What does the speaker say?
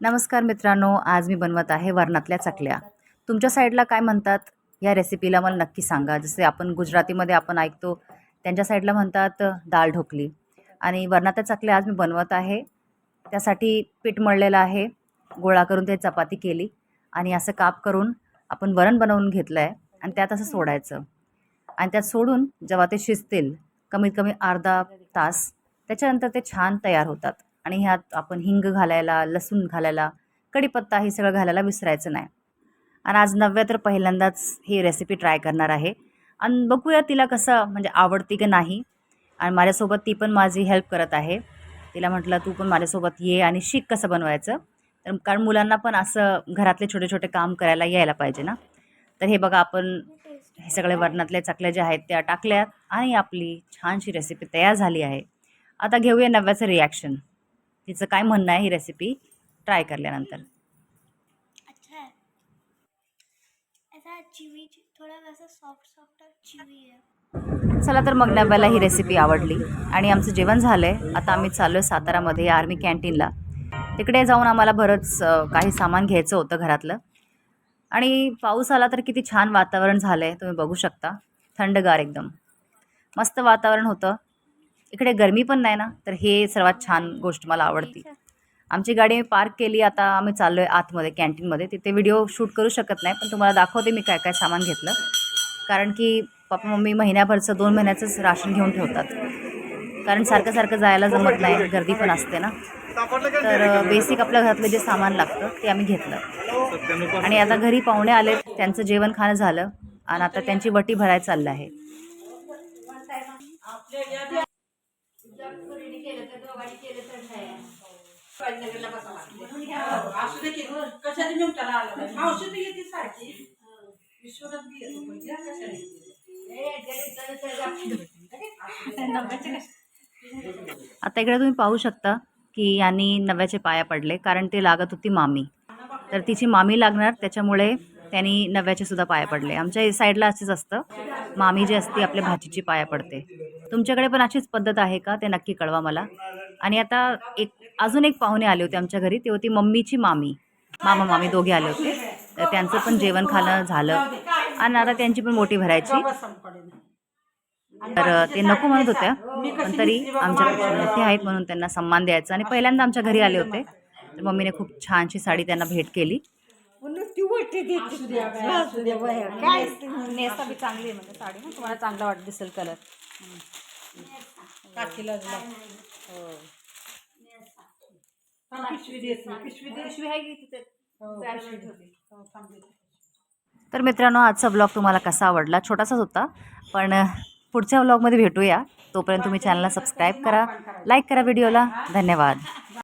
नमस्कार मित्रांनो आज मी बनवत आहे वरणातल्या चकल्या. तुमच्या साईडला काय म्हणतात? या रेसिपीला मला नक्की सांगा. जसे आपण गुजरातीमध्ये आपण ऐकतो त्यांच्या साईडला म्हणतात दाल ढोकली. आणि वरणातल्या चकल्या आज मी बनवत आहे. त्यासाठी पीठ मळलेलं आहे. गोळा करून ते चपाती केली. आणि असं काप करून आपण वरण बनवून घेतलं आहे आणि त्यात असं सोडायचं. आणि त्यात सोडून जेव्हा ते शिजतील कमीत कमी अर्धा तास त्याच्यानंतर ते छान तयार होतात. आणि ह्यात आपण हिंग घालायला लसूण घालायला कढीपत्ता हे सगळं घालायला विसरायचं नाही. आणि आज नव्या तर पहिल्यांदाच ही रेसिपी ट्राय करणार आहे. आणि बघूया तिला कसं म्हणजे आवडती की नाही. आणि माझ्यासोबत ती पण माझी हेल्प करत आहे. तिला म्हटलं तू पण माझ्यासोबत ये आणि शिक कसं बनवायचं. तर कारण मुलांना पण असं घरातले छोटे छोटे काम करायला यायला पाहिजे ना. तर हे बघा आपण हे सगळे वरणातले चकल्या ज्या आहेत त्या टाकल्यात आणि आपली छानशी रेसिपी तयार झाली आहे. आता घेऊया नव्याचं रिॲक्शन तिचं काय म्हणणं आहे ही रेसिपी ट्राय करल्यानंतर. अच्छा. ऐसा चिवी थोड़ा वैसा सॉफ्ट सॉफ्ट और चिवी है चला तर मग नव्याला ही रेसिपी आवडली. आणि आमचं जेवण झालं आहे आता आम्ही चाललो आहे सातारामध्ये आर्मी कॅन्टीनला. तिकडे जाऊन आम्हाला बरंच काही सामान घ्यायचं होतं घरातलं. आणि पाऊस आला तर किती छान वातावरण झालं आहे तुम्ही बघू शकता. थंडगार एकदम. मस्त वातावरण होतं. इकडे गरमी पण नाही ना तर हे सर्वात छान गोष्ट मला आवडती. आमची गाडी मी पार्क केली आता आम्ही चाललो आहे आतमध्ये कॅन्टीनमध्ये. तिथे व्हिडिओ शूट करू शकत नाही पण तुम्हाला दाखवते मी काय काय सामान घेतलं. कारण की पप्पा मम्मी महिन्याभरचं दोन महिन्याचंच राशन घेऊन ठेवतात. कारण सारखं सारखं जायला जमत नाही गर्दी पण असते ना. तर बेसिक आपल्या घरातलं जे सामान लागतं ते आम्ही घेतलं. आणि आता घरी पाहुणे आले त्यांचं जेवण खाणं झालं आणि आता त्यांची वटी भरायला चाललं आहे. कशाने नेऊन त्याला आलं मावशी बी येते सारखी. विश्वनाथ बी येतो. पण त्या कशाने? आता इकडे तुम्ही पाहू शकता की यांनी नव्याचे पाया पडले कारण ते लागत होती मामी. तर तिची मामी लागणार त्याच्यामुळे त्यांनी नव्याचे सुद्धा पाया पडले. आमच्या साईडला असेच असतं. मामी जी असते आपल्या भाचीची पाया पडते. तुमच्याकडे पण अशीच पद्धत आहे का? ते नक्की कळवा मला. आणि आता एक अजून एक पाहुणे आले होते आमच्या घरी. ते होती मम्मीची मामी. मामा मामी दोघे आले होते. तर त्यांचं पण जेवण खाणं झालं. आणि आता त्यांची पण मोठी भरायची. तर ते नको म्हणत होत्या. पण तरी आमच्याकडे मोठे आहेत म्हणून त्यांना सन्मान द्यायचा. आणि पहिल्यांदा आमच्या घरी आले होते. तर मम्मीने खूप छानशी साडी त्यांना भेट केली. चांगली म्हणजे साडी ना. तुम्हाला चांगला वाटत दिसेल कलर काकीला पिशवी देत नाही. पिशवी देत पिशवी आहे की तिथे हो. हो, देते. तर मित्रांनो आजचा ब्लॉग तुम्हाला कसा आवडला? छोटासाच होता पण पुढच्या ब्लॉगमध्ये भेटूया. तोपर्यंत तुम्ही चॅनलला सबस्क्राईब करा लाईक करा व्हिडिओला धन्यवाद.